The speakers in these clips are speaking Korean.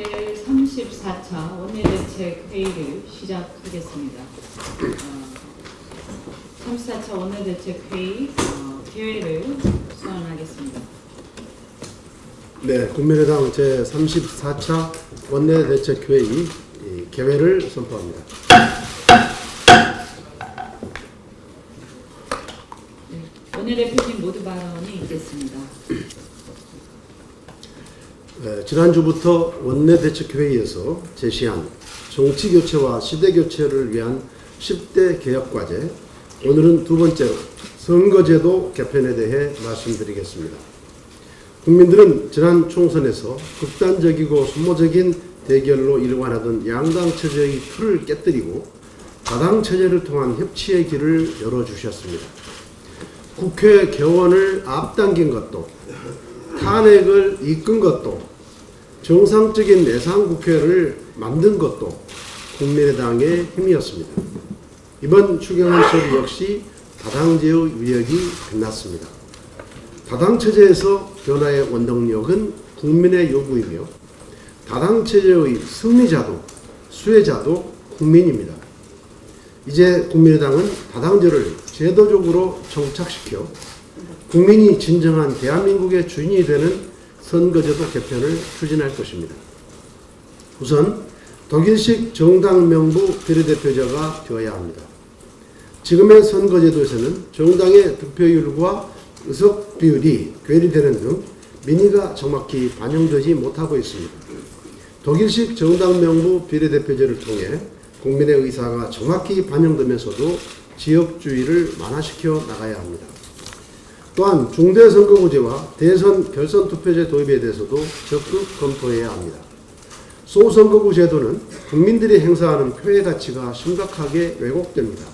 제34차 원내대책 회의를 시작하겠습니다. 어, 34차 원내대책 회의 어, 개회를 선언하겠습니다. 네, 국민의당 제34차 원내대책 회의 이 개회를 선포합니다. 네, 원내대표님 모두 발언이 있겠습니다. 네, 지난주부터 원내대책회의에서 제시한 정치교체와 시대교체를 위한 10대 개혁과제 오늘은 두 번째로 선거제도 개편에 대해 말씀드리겠습니다. 국민들은 지난 총선에서 극단적이고 소모적인 대결로 일관하던 양당 체제의 틀을 깨뜨리고 다당 체제를 통한 협치의 길을 열어주셨습니다. 국회 개원을 앞당긴 것도 탄핵을 이끈 것도 정상적인 내상 국회를 만든 것도 국민의당의 힘이었습니다. 이번 추경안 처리 역시 다당제의 위력이 빛났습니다. 다당 체제에서 변화의 원동력은 국민의 요구이며 다당 체제의 승리자도 수혜자도 국민입니다. 이제 국민의당은 다당제를 제도적으로 정착시켜 국민이 진정한 대한민국의 주인이 되는 선거제도 개편을 추진할 것입니다. 우선 독일식 정당 명부 비례대표제가 되어야 합니다. 지금의 선거제도에서는 정당의 득표율과 의석 비율이 괴리되는 등 민의가 정확히 반영되지 못하고 있습니다. 독일식 정당 명부 비례대표제를 통해 국민의 의사가 정확히 반영되면서도 지역주의를 완화시켜 나가야 합니다. 또한 중대선거구제와 대선 결선 투표제 도입에 대해서도 적극 검토해야 합니다. 소선거구 제도는 국민들이 행사하는 표의 가치가 심각하게 왜곡됩니다.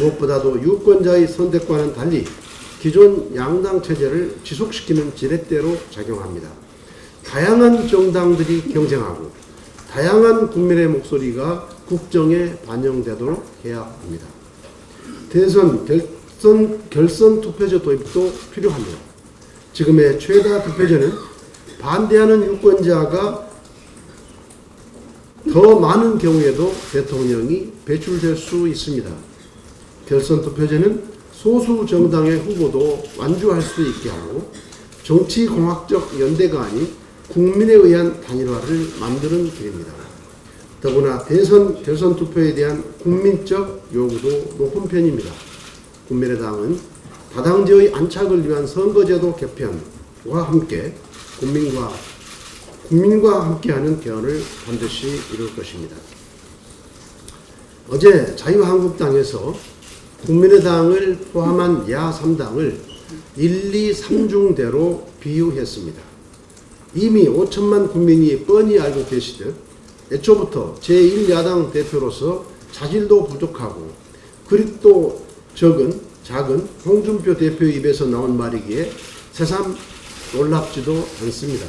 무엇보다도 유권자의 선택과는 달리 기존 양당 체제를 지속시키는 지렛대로 작용합니다. 다양한 정당들이 경쟁하고 다양한 국민의 목소리가 국정에 반영되도록 해야 합니다. 대선 결 선 결선 투표제 도입도 필요합니다. 지금의 최다 투표제는 반대하는 유권자가 더 많은 경우에도 대통령이 배출될 수 있습니다. 결선 투표제는 소수 정당의 후보도 완주할 수 있게 하고 정치 공학적 연대가 아닌 국민에 의한 단일화를 만드는 길입니다. 더구나 대선 결선 투표에 대한 국민적 요구도 높은 편입니다. 국민의당은 다당제의 안착을 위한 선거제도 개편과 함께 국민과 국민과 함께하는 개헌을 반드시 이룰 것입니다. 어제 자유한국당에서 국민의당을 포함한 야 3당을 1, 2, 3중대로 비유했습니다. 이미 5천만 국민이 뻔히 알고 계시듯 애초부터 제1야당 대표로서 자질도 부족하고 그립도 적은 작은 홍준표 대표 입에서 나온 말이기에 새삼 놀랍지도 않습니다.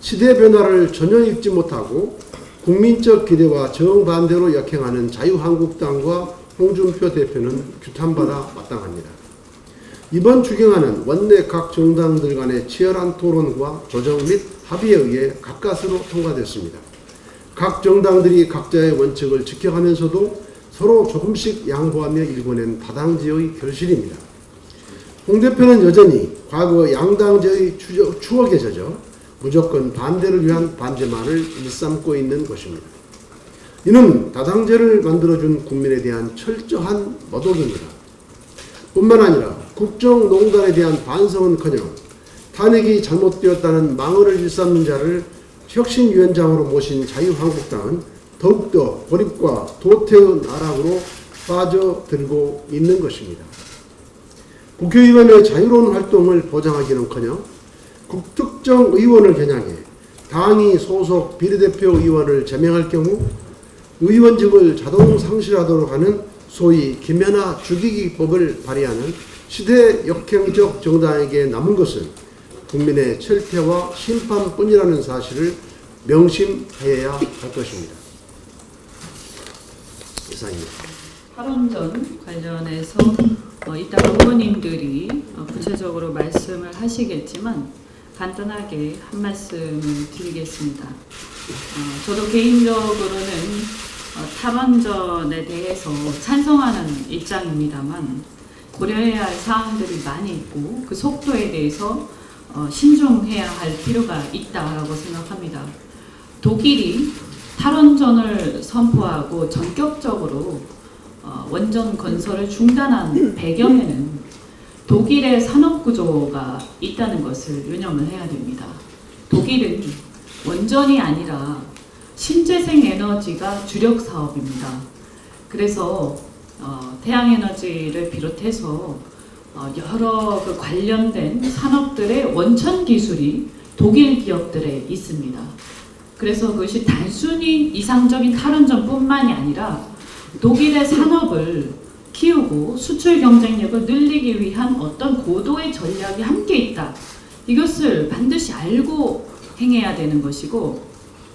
시대 변화를 전혀 읽지 못하고 국민적 기대와 정반대로 역행하는 자유한국당과 홍준표 대표는 규탄받아 마땅합니다. 이번 추경안은 원내 각 정당들 간의 치열한 토론과 조정 및 합의에 의해 가까스로 통과됐습니다. 각 정당들이 각자의 원칙을 지켜가면서도 서로 조금씩 양보하며 일궈낸 다당제의 결실입니다. 홍 대표는 여전히 과거 양당제의 추억에 젖어 무조건 반대를 위한 반대만을 일삼고 있는 것입니다. 이는 다당제를 만들어준 국민에 대한 철저한 모독입니다. 뿐만 아니라 국정농단에 대한 반성은커녕 탄핵이 잘못되었다는 망언을 일삼는 자를 혁신위원장으로 모신 자유한국당은 더욱더 고립과 도태의 나락으로 빠져들고 있는 것입니다. 국회의원의 자유로운 활동을 보장하기는커녕 국특정 의원을 겨냥해 당이 소속 비례대표 의원을 제명할 경우 의원직을 자동 상실하도록 하는 소위 김연아 죽이기법을 발의하는 시대 역행적 정당에게 남은 것은 국민의 철퇴와 심판뿐이라는 사실을 명심해야 할 것입니다. 이상입니다. 발언전 관련해서 어, 이따 의원님들이 어, 구체적으로 말씀을 하시겠지만 간단하게 한 말씀을 드리겠습니다. 어, 저도 개인적으로는 어, 탈원전에 대해서 찬성하는 입장입니다만 고려해야 할 사항들이 많이 있고 그 속도에 대해서 어, 신중해야 할 필요가 있다라고 생각합니다. 독일이 탈원전을 선포하고 전격적으로 어, 원전 건설을 중단한 배경에는 독일의 산업 구조가 있다는 것을 유념을 해야 됩니다. 독일은 원전이 아니라 신재생 에너지가 주력 사업입니다. 그래서 어, 태양 에너지를 비롯해서 어, 여러 그 관련된 산업들의 원천 기술이 독일 기업들에 있습니다. 그래서 그것이 단순히 이상적인 탈원전뿐만이 아니라 독일의 산업을 키우고 수출 경쟁력을 늘리기 위한 어떤 고도의 전략이 함께 있다. 이것을 반드시 알고 행해야 되는 것이고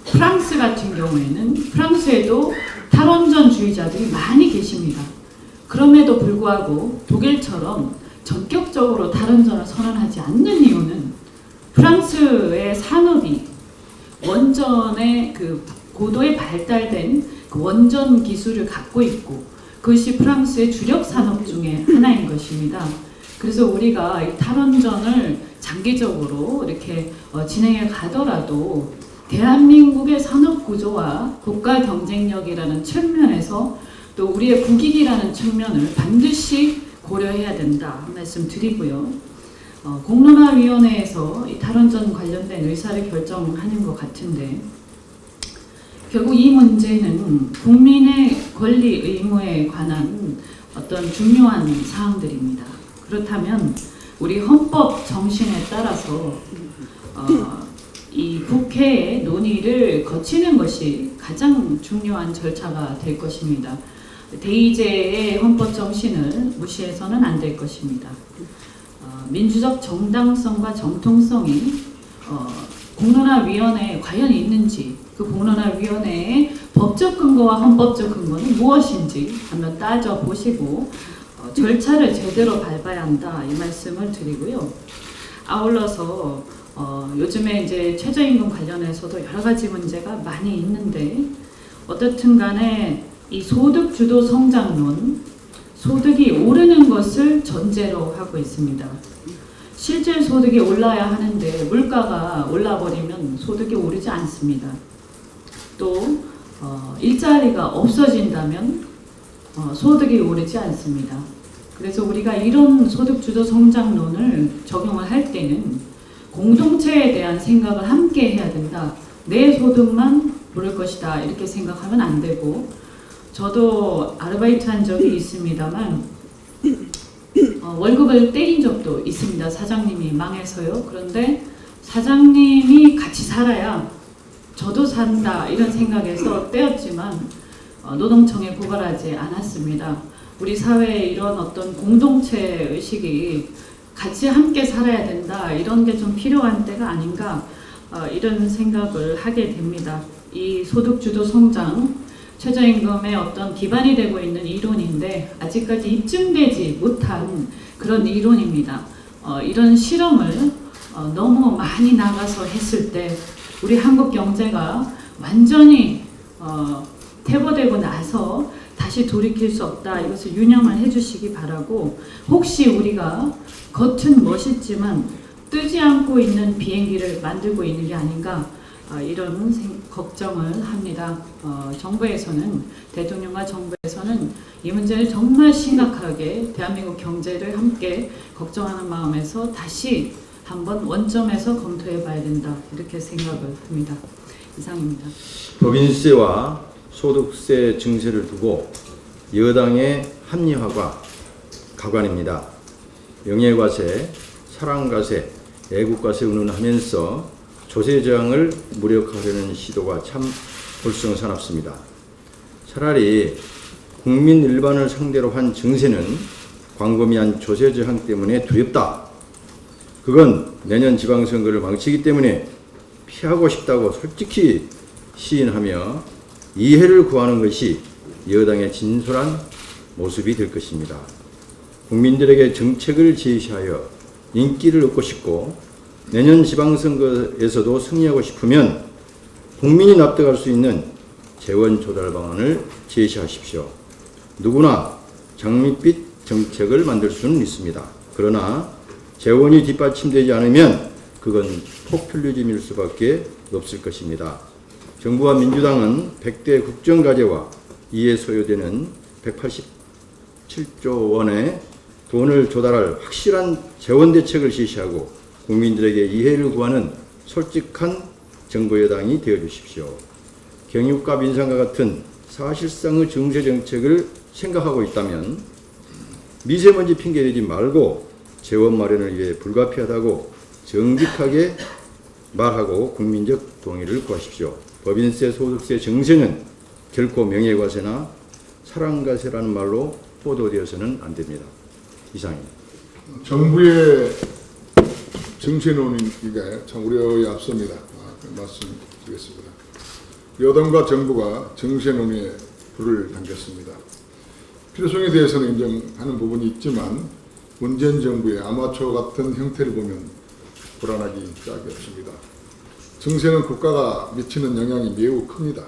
프랑스 같은 경우에는 프랑스에도 탈원전주의자들이 많이 계십니다. 그럼에도 불구하고 독일처럼 전격적으로 탈원전을 선언하지 않는 이유는 프랑스의 산업이 원전의 그 고도에 발달된 그 원전 기술을 갖고 있고 그것이 프랑스의 주력 산업 중에 하나인 것입니다. 그래서 우리가 이 탈원전을 장기적으로 이렇게 어, 진행해 가더라도 대한민국의 산업 구조와 국가 경쟁력이라는 측면에서 또 우리의 국익이라는 측면을 반드시 고려해야 된다 말씀드리고요. 어, 공론화위원회에서 이 탈원전 관련된 의사를 결정하는 것 같은데 결국 이 문제는 국민의 권리 의무에 관한 어떤 중요한 사항들입니다. 그렇다면 우리 헌법 정신에 따라서 어, 이 국회의 논의를 거치는 것이 가장 중요한 절차가 될 것입니다. 대의제의 헌법 정신을 무시해서는 안 될 것입니다. 어, 민주적 정당성과 정통성이 어, 공론화위원회에 과연 있는지 그 공론화위원회의 법적 근거와 헌법적 근거는 무엇인지 한번 따져 보시고 어, 절차를 제대로 밟아야 한다 이 말씀을 드리고요. 아울러서 어, 요즘에 이제 최저임금 관련해서도 여러 가지 문제가 많이 있는데 어떻든 간에 이 소득 주도 성장론 소득이 오르는 것을 전제로 하고 있습니다. 실질 소득이 올라야 하는데 물가가 올라버리면 소득이 오르지 않습니다. 또 어, 일자리가 없어진다면 어, 소득이 오르지 않습니다. 그래서 우리가 이런 소득 주도 성장론을 적용을 할 때는 공동체에 대한 생각을 함께 해야 된다. 내 소득만 오를 것이다. 이렇게 생각하면 안 되고 저도 아르바이트 한 적이 있습니다만 어, 월급을 떼인 적도 있습니다. 사장님이 망해서요. 그런데 사장님이 같이 살아야 저도 산다 이런 생각에서 떼었지만 어, 노동청에 고발하지 않았습니다. 우리 사회에 이런 어떤 공동체 의식이 같이 함께 살아야 된다 이런 게 좀 필요한 때가 아닌가 어, 이런 생각을 하게 됩니다. 이 소득 주도 성장 최저임금의 어떤 기반이 되고 있는 이론인데 아직까지 입증되지 못한 그런 이론입니다. 어, 이런 실험을 어, 너무 많이 나가서 했을 때 우리 한국 경제가 완전히 어, 퇴보되고 나서 다시 돌이킬 수 없다. 이것을 유념을 해주시기 바라고 혹시 우리가 겉은 멋있지만 뜨지 않고 있는 비행기를 만들고 있는 게 아닌가 어, 이런 생- 걱정을 합니다. 어, 정부에서는 대통령과 정부에서는 이 문제를 정말 심각하게 대한민국 경제를 함께 걱정하는 마음에서 다시 한번 원점에서 검토해 봐야 된다 이렇게 생각을 합니다. 이상입니다. 법인세와 소득세 증세를 두고 여당의 합리화가 가관입니다. 영예과세, 사랑과세, 애국과세 운운하면서 조세 저항을 무력화하려는 시도가 참 볼썽사납습니다. 차라리 국민 일반을 상대로 한 증세는 광범위한 조세 저항 때문에 두렵다. 그건 내년 지방선거를 망치기 때문에 피하고 싶다고 솔직히 시인하며 이해를 구하는 것이 여당의 진솔한 모습이 될 것입니다. 국민들에게 정책을 제시하여 인기를 얻고 싶고 내년 지방선거에서도 승리하고 싶으면 국민이 납득할 수 있는 재원 조달 방안을 제시하십시오. 누구나 장밋빛 정책을 만들 수는 있습니다. 그러나 재원이 뒷받침되지 않으면 그건 포퓰리즘일 수밖에 없을 것입니다. 정부와 민주당은 100대 국정과제와 이에 소요되는 187조 원의 돈을 조달할 확실한 재원 대책을 제시하고 국민들에게 이해를 구하는 솔직한 정부 여당이 되어 주십시오. 경유값 인상과 같은 사실상의 증세 정책을 생각하고 있다면 미세먼지 핑계 대지 말고 재원 마련을 위해 불가피하다고 정직하게 말하고 국민적 동의를 구하십시오. 법인세, 소득세 증세는 결코 명예과세나 사랑과세라는 말로 보도되어서는 안 됩니다. 이상입니다. 정부의 정치 논의가 참 우려에 앞섭니다. 아, 그 말씀드리겠습니다. 여당과 정부가 정치 논의에 불을 당겼습니다. 필요성에 대해서는 인정하는 부분이 있지만 문재인 정부의 아마추어 같은 형태를 보면 불안하기 짝이 없습니다. 정세는 국가가 미치는 영향이 매우 큽니다.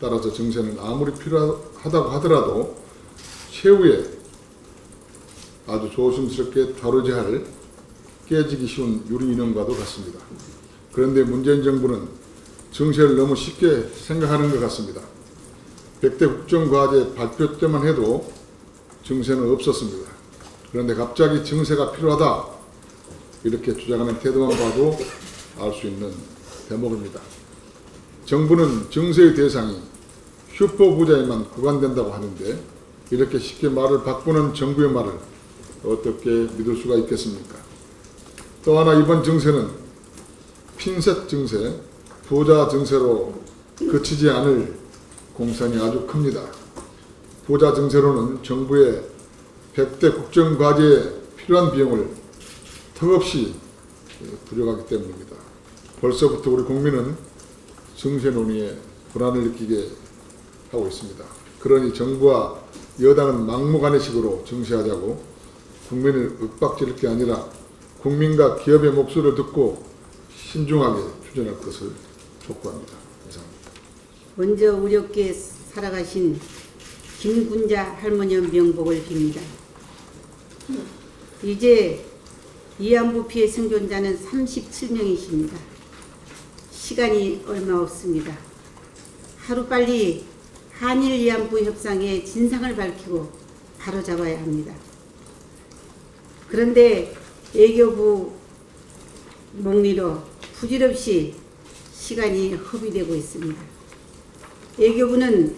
따라서 정세는 아무리 필요하다고 하더라도 최후의 아주 조심스럽게 다루지 할 깨지기 쉬운 유리 인형과도 같습니다. 그런데 문재인 정부는 정세를 너무 쉽게 생각하는 것 같습니다. 100대 국정과제 발표 때만 해도 정세는 없었습니다. 그런데 갑자기 정세가 필요하다 이렇게 주장하는 태도만 봐도 알 수 있는 대목입니다. 정부는 정세의 대상이 슈퍼부자에만 구간된다고 하는데 이렇게 쉽게 말을 바꾸는 정부의 말을 어떻게 믿을 수가 있겠습니까? 또 하나 이번 증세는 핀셋 증세, 부자 증세로 그치지 않을 공산이 아주 큽니다. 부자 증세로는 정부의 100대 국정과제에 필요한 비용을 턱없이 부족하기 때문입니다. 벌써부터 우리 국민은 증세 논의에 불안을 느끼게 하고 있습니다. 그러니 정부와 여당은 막무가내식으로 증세하자고 국민을 윽박지를 게 아니라 국민과 기업의 목소리를 듣고 신중하게 추진할 것을 촉구합니다. 이상입니다. 먼저 우렵게 살아가신 김군자 할머니 명복을 빕니다. 이제 이안부 피해 생존자는 37명이십니다. 시간이 얼마 없습니다. 하루빨리 한일 위안부 협상의 진상을 밝히고 바로잡아야 합니다. 그런데 애교부 목리로 부질없이 시간이 허비되고 있습니다. 애교부는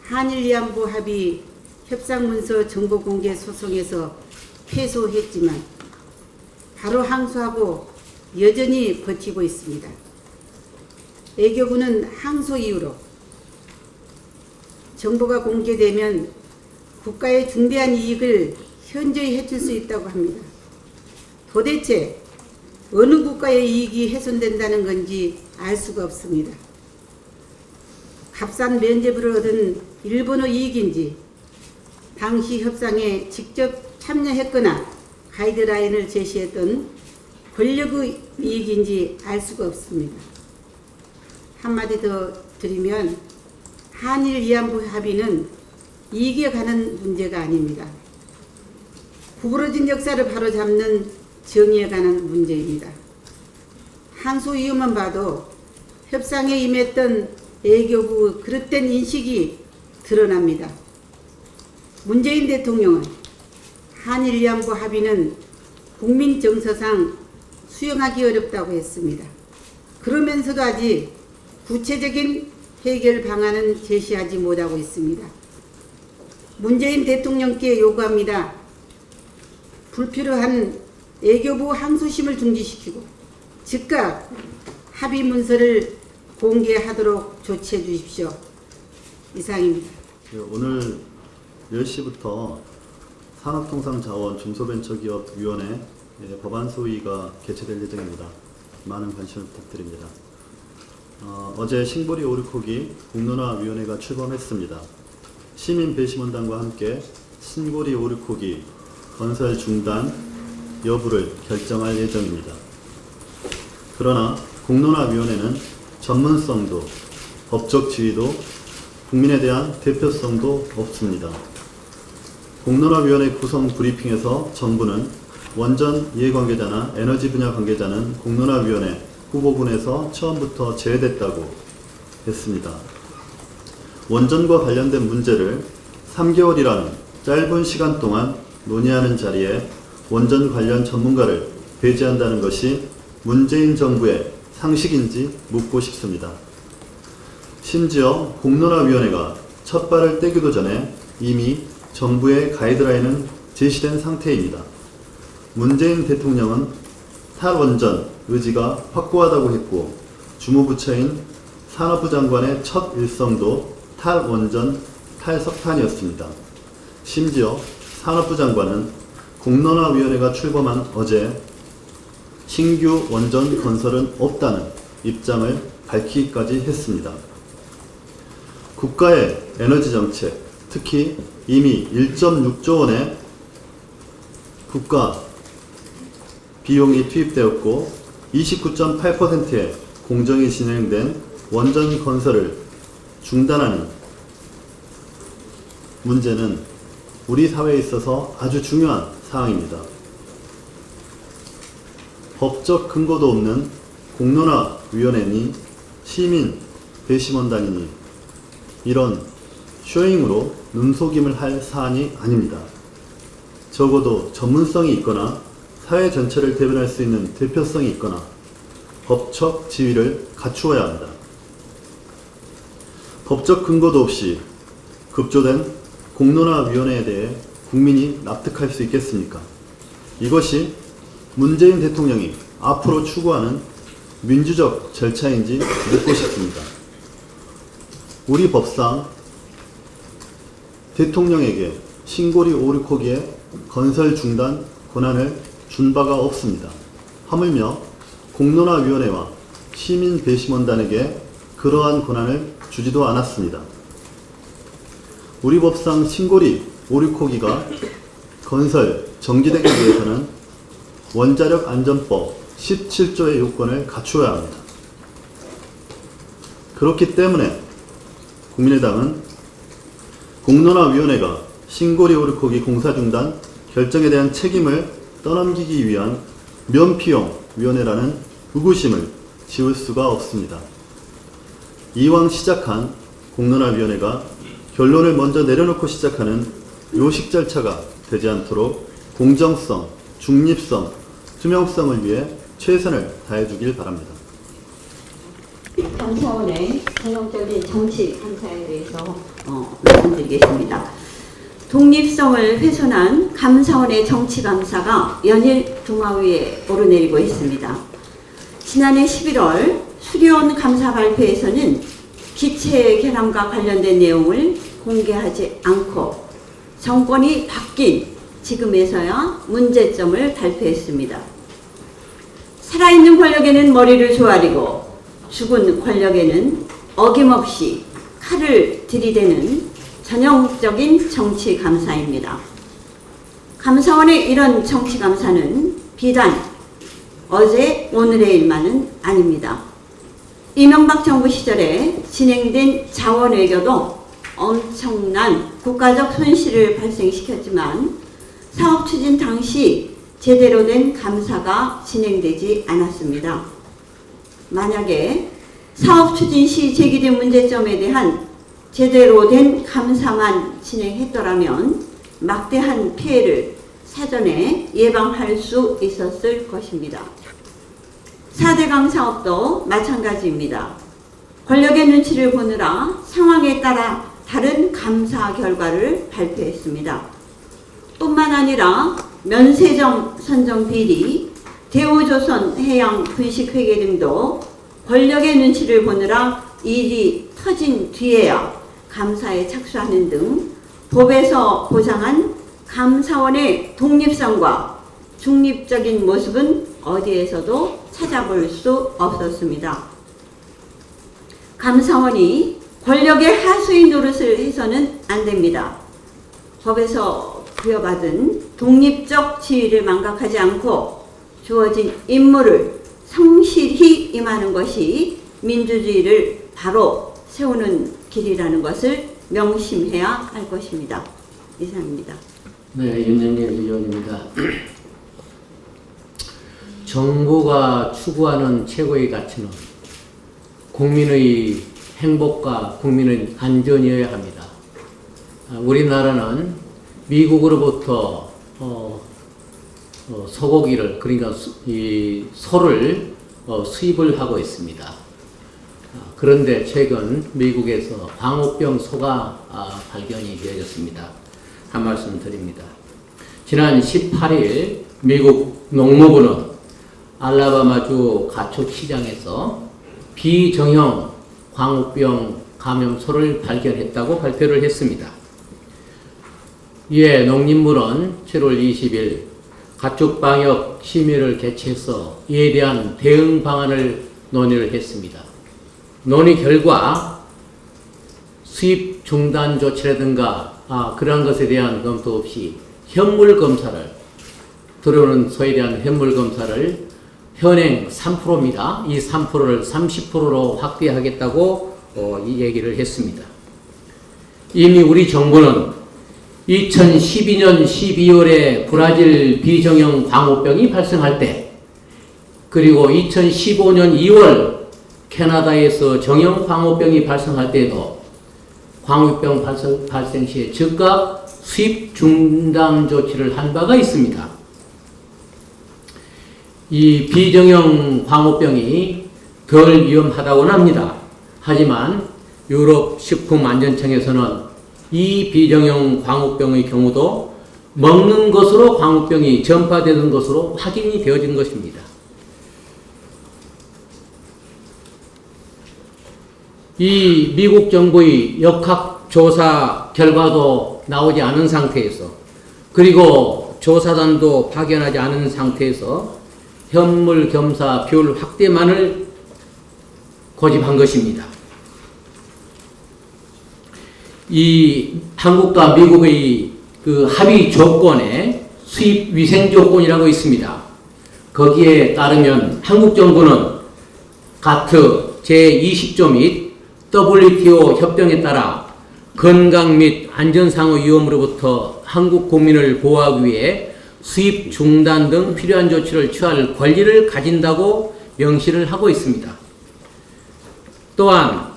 한일 위안부 합의 협상문서 정보 공개 소송에서 패소했지만 바로 항소하고 여전히 버티고 있습니다. 애교부는 항소 이후로 정보가 공개되면 국가의 중대한 이익을 현저히 해칠 수 있다고 합니다. 도대체 어느 국가의 이익이 훼손된다는 건지 알 수가 없습니다. 값싼 면죄부를 얻은 일본의 이익인지 당시 협상에 직접 참여했거나 가이드라인을 제시했던 권력의 이익인지 알 수가 없습니다. 한마디 더 드리면 한일 위안부 합의는 이익에 관한 문제가 아닙니다. 구부러진 역사를 바로잡는 정의에 관한 문제입니다. 항소 이유만 봐도 협상에 임했던 애교부 그릇된 인식이 드러납니다. 문재인 대통령은 한일 위안부 합의는 국민 정서상 수용하기 어렵다고 했습니다. 그러면서도 아직 구체적인 해결 방안은 제시하지 못하고 있습니다. 문재인 대통령께 요구합니다. 불필요한 애교부 항소심을 중지시키고 즉각 합의 문서를 공개하도록 조치해 주십시오. 이상입니다. 네, 오늘 10시부터 산업통상자원 중소벤처기업위원회 예, 법안 소위가 개최될 예정입니다. 많은 관심을 부탁드립니다. 어, 어제 싱보리 오르코기 공론화위원회가 출범했습니다. 시민 배심원단과 함께 신고리 오르코기 건설 중단 여부를 결정할 예정입니다. 그러나 공론화위원회는 전문성도 법적 지위도 국민에 대한 대표성도 없습니다. 공론화위원회 구성 브리핑에서 정부는 원전 이해관계자나 에너지 분야 관계자는 공론화위원회 후보군에서 처음부터 제외됐다고 했습니다. 원전과 관련된 문제를 3개월이라는 짧은 시간 동안 논의하는 자리에 원전 관련 전문가를 배제한다는 것이 문재인 정부의 상식인지 묻고 싶습니다. 심지어 공론화위원회가 첫 발을 떼기도 전에 이미 정부의 가이드라인은 제시된 상태입니다. 문재인 대통령은 탈원전 의지가 확고하다고 했고 주무부처인 산업부 장관의 첫 일성도 탈원전 탈석탄이었습니다. 심지어 산업부 장관은 공론화위원회가 출범한 어제 신규 원전 건설은 없다는 입장을 밝히기까지 했습니다. 국가의 에너지 정책, 특히 이미 1.6조 원의 국가 비용이 투입되었고 29.8%의 공정이 진행된 원전 건설을 중단하는 문제는 우리 사회에 있어서 아주 중요한 사항입니다. 법적 근거도 없는 공론화 위원회니 시민 배심원단이니 이런 쇼잉으로 눈속임을 할 사안이 아닙니다. 적어도 전문성이 있거나 사회 전체를 대변할 수 있는 대표성이 있거나 법적 지위를 갖추어야 합니다. 법적 근거도 없이 급조된 공론화위원회에 대해 국민이 납득할 수 있겠습니까? 이것이 문재인 대통령이 앞으로 추구하는 민주적 절차인지 묻고 싶습니다. 우리 법상 대통령에게 신고리 오르코기의 건설 중단 권한을 준 바가 없습니다. 하물며 공론화위원회와 시민 배심원단에게 그러한 권한을 주지도 않았습니다. 우리 법상 신고리 오르코기가 건설 정지되기 위해서는 원자력 안전법 17조의 요건을 갖추어야 합니다. 그렇기 때문에 국민의당은 공론화위원회가 신고리 오르코기 공사 중단 결정에 대한 책임을 떠넘기기 위한 면피용 위원회라는 의구심을 지울 수가 없습니다. 이왕 시작한 공론화위원회가 결론을 먼저 내려놓고 시작하는 요식 절차가 되지 않도록 공정성, 중립성, 투명성을 위해 최선을 다해주길 바랍니다. 감사원의 전형적인 정치 감사에 대해서 어, 말씀드리겠습니다. 독립성을 훼손한 감사원의 정치 감사가 연일 동아위에 오르내리고 있습니다. 지난해 11월 수리온 감사 발표에서는 기체 결함과 관련된 내용을 공개하지 않고 정권이 바뀐 지금에서야 문제점을 발표했습니다. 살아있는 권력에는 머리를 조아리고 죽은 권력에는 어김없이 칼을 들이대는 전형적인 정치 감사입니다. 감사원의 이런 정치 감사는 비단 어제 오늘의 일만은 아닙니다. 이명박 정부 시절에 진행된 자원외교도 엄청난 국가적 손실을 발생시켰지만 사업 추진 당시 제대로 된 감사가 진행되지 않았습니다. 만약에 사업 추진 시 제기된 문제점에 대한 제대로 된 감사만 진행했더라면 막대한 피해를 사전에 예방할 수 있었을 것입니다. 4대강 사업도 마찬가지입니다. 권력의 눈치를 보느라 상황에 따라 다른 감사 결과를 발표했습니다. 뿐만 아니라 면세점 선정 비리, 대우조선 해양 분식회계 등도 권력의 눈치를 보느라 일이 터진 뒤에야 감사에 착수하는 등 법에서 보장한 감사원의 독립성과 중립적인 모습은 어디에서도 찾아볼 수 없었습니다. 감사원이 권력의 하수인 노릇을 해서는 안 됩니다. 법에서 부여받은 독립적 지위를 망각하지 않고 주어진 임무를 성실히 임하는 것이 민주주의를 바로 세우는 길이라는 것을 명심해야 할 것입니다. 이상입니다. 네, 윤영길 의원입니다. 정부가 추구하는 최고의 가치는 국민의 행복과 국민의 안전이어야 합니다. 아, 우리나라는 미국으로부터 어, 어, 소고기를 그러니까 수, 이 소를 어, 수입을 하고 있습니다. 아, 그런데 최근 미국에서 광우병 소가 아, 발견이 되어졌습니다. 한 말씀 드립니다. 지난 18일 미국 농무부는 알라바마주 가축 시장에서 비정형 광우병 감염소를 발견했다고 발표를 했습니다. 이에 농림부는 7월 20일 가축 방역 심의를 개최해서 이에 대한 대응 방안을 논의를 했습니다. 논의 결과 수입 중단 조치라든가 아, 그러한 것에 대한 검토 없이 현물 검사를 들어오는 소에 대한 현물 검사를 현행 3%입니다. 이 3%를 30%로 확대하겠다고 어, 이 얘기를 했습니다. 이미 우리 정부는 2012년 12월에 브라질 비정형 광우병이 발생할 때 그리고 2015년 2월 캐나다에서 정형 광우병이 발생할 때에도 광우병 발생, 발생 시에 즉각 수입 중단 조치를 한 바가 있습니다. 이 비정형 광우병이 덜 위험하다고는 합니다. 하지만 유럽 식품안전청에서는 이 비정형 광우병의 경우도 먹는 것으로 광우병이 전파되는 것으로 확인이 되어진 것입니다. 이 미국 정부의 역학조사 결과도 나오지 않은 상태에서 그리고 조사단도 파견하지 않은 상태에서 현물 겸사 비율 확대만을 고집한 것입니다. 이 한국과 미국의 그 합의 조건에 수입 위생 조건이라고 있습니다. 거기에 따르면 한국 정부는 가트 제20조 및 WTO 협정에 따라 건강 및 안전상의 위험으로부터 한국 국민을 보호하기 위해 수입 중단 등 필요한 조치를 취할 권리를 가진다고 명시를 하고 있습니다. 또한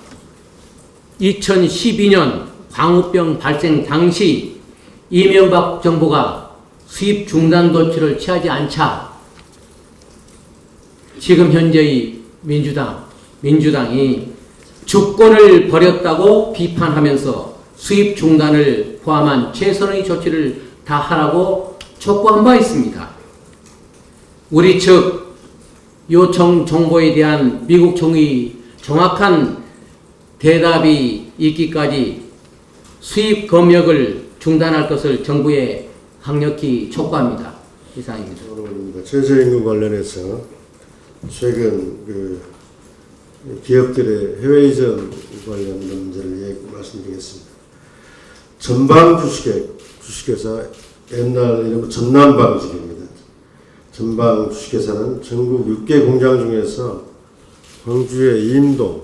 2012년 광우병 발생 당시 이명박 정부가 수입 중단 조치를 취하지 않자 지금 현재의 민주당, 민주당이 주권을 버렸다고 비판하면서 수입 중단을 포함한 최선의 조치를 다 하라고 촉구한 바 있습니다. 우리 측 요청 정보에 대한 미국 정의 정확한 대답이 있기까지 수입 검역을 중단할 것을 정부에 강력히 촉구합니다. 이상입니다. 최저임금 관련해서 최근 그 기업들의 해외 이전 관련 문제를 얘기 말씀드리겠습니다. 전방 주식회, 주식회사 옛날 이름 전남방직입니다. 전방 주식회사는 전국 6개 공장 중에서 광주의 임동,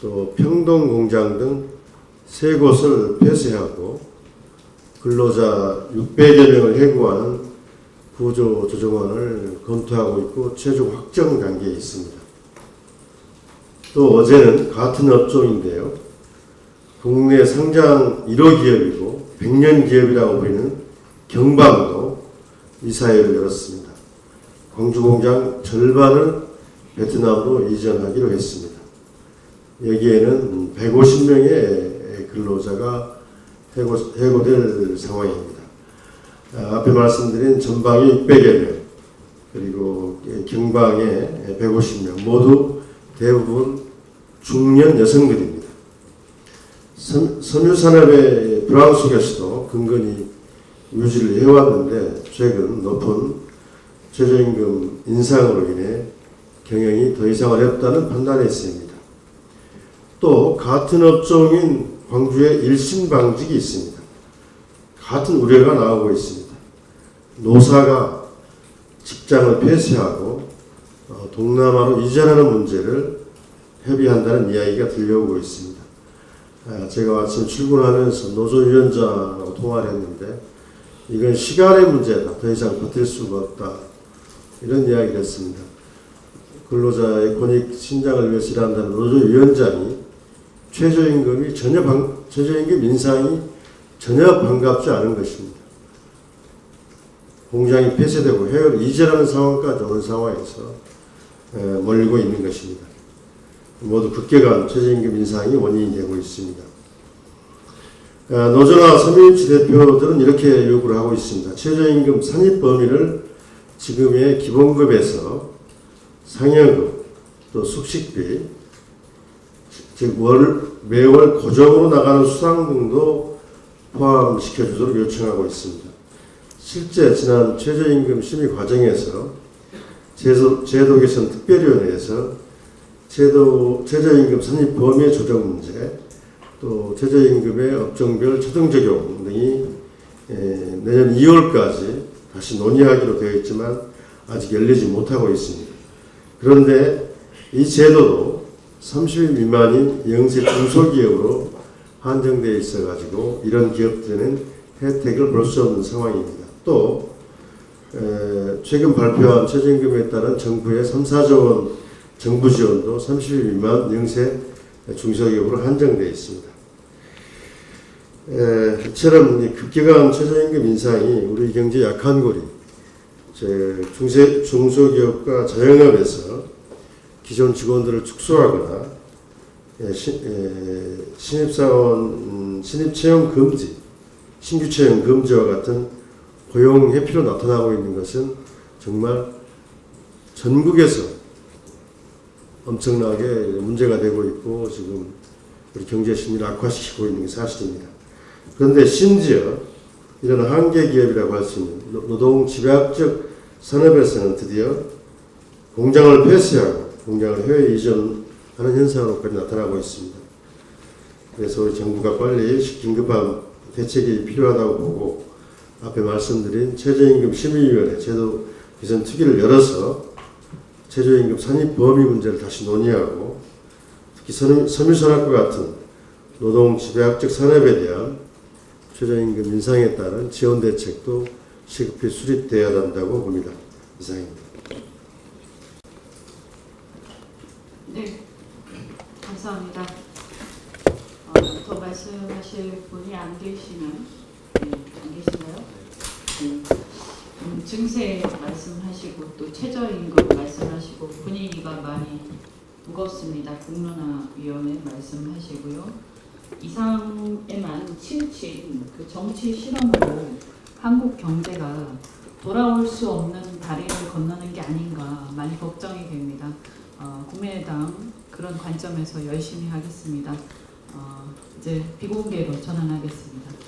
또 평동 공장 등 세 곳을 폐쇄하고 근로자 600여 명을 해고하는 구조 조정안을 검토하고 있고 최종 확정 단계에 있습니다. 또 어제는 같은 업종인데요. 국내 상장 1호 기업이고 100년 기업이라고 불리는 경방도 이사회를 열었습니다. 광주 공장 절반을 베트남으로 이전하기로 했습니다. 여기에는 150명의 근로자가 해고, 해고될 상황입니다. 아, 앞에 말씀드린 전방이 600여 명, 그리고 경방에 150명, 모두 대부분 중년 여성들입니다. 섬, 섬유산업의 불황 속에서도 근근히 유지를 해왔는데 최근 높은 최저임금 인상으로 인해 경영이 더 이상 어렵다는 판단에 있습니다. 또 같은 업종인 광주에 일신방직이 있습니다. 같은 우려가 나오고 있습니다. 노사가 직장을 폐쇄하고 어, 동남아로 이전하는 문제를 협의한다는 이야기가 들려오고 있습니다. 아, 제가 아침 출근하면서 노조위원장하고 통화를 했는데 이건 시간의 문제다. 더 이상 버틸 수가 없다. 이런 이야기를 했습니다. 근로자의 권익 신장을 위해서 일한다는 노조위원장이 최저임금이 전혀 방, 최저임금 인상이 전혀 반갑지 않은 것입니다. 공장이 폐쇄되고 해외로 이전하는 상황까지 오는 상황에서 에, 몰리고 있는 것입니다. 모두 급격한 최저임금 인상이 원인이 되고 있습니다. 어, 노조나 서민일치 대표들은 이렇게 요구를 하고 있습니다. 최저임금 산입 범위를 지금의 기본급에서 상여급 또 숙식비 즉 월, 매월 고정으로 나가는 수당 등도 포함시켜주도록 요청하고 있습니다. 실제 지난 최저임금 심의 과정에서 제도, 제도 개선 특별위원회에서 제도, 최저임금 산입 범위 조정 문제, 또 최저임금의 업종별 초등 적용 등이 에, 내년 2월까지 다시 논의하기로 되어 있지만 아직 열리지 못하고 있습니다. 그런데 이 제도도 30인 미만인 영세 중소기업으로 한정되어 있어가지고 이런 기업들은 혜택을 볼 수 없는 상황입니다. 또 에, 최근 발표한 최저임금에 따른 정부의 3, 4조 원 정부 지원도 30인 미만 영세 중소기업으로 한정되어 있습니다. 에, 이처럼 이 급격한 최저임금 인상이 우리 경제 약한 고리, 제 중세, 중소기업과 자영업에서 기존 직원들을 축소하거나 예, 시, 에, 신입사원 음, 신입 채용 금지, 신규 채용 금지와 같은 고용 회피로 나타나고 있는 것은 정말 전국에서 엄청나게 문제가 되고 있고 지금 우리 경제 심리를 악화시키고 있는 게 사실입니다. 그런데 심지어 이런 한계 기업이라고 할 수 있는 노- 노동 집약적 산업에서는 드디어 공장을 폐쇄하고 공장을 해외 이전하는 현상으로까지 나타나고 있습니다. 그래서 우리 정부가 빨리 긴급한 대책이 필요하다고 보고 앞에 말씀드린 최저임금 심의위원회 제도 개선 특위를 열어서 최저임금 산입 범위 문제를 다시 논의하고 특히 섬유- 섬유산업과 같은 노동 집약적 산업에 대한 최저임금 인상에 따른 지원 대책도 시급히 수립되어야 한다고 봅니다. 이상입니다. 네, 감사합니다. 어, 더 말씀하실 분이 안 계시면 네, 안 계신가요? 네. 음, 증세 말씀하시고 또 최저임금 말씀하시고 분위기가 많이 무겁습니다. 국론화위원회 말씀하시고요. 이상에만 치우친 그 정치 실험으로 한국 경제가 돌아올 수 없는 다리를 건너는 게 아닌가 많이 걱정이 됩니다. 어, 국민의당 그런 관점에서 열심히 하겠습니다. 어, 이제 비공개로 전환하겠습니다.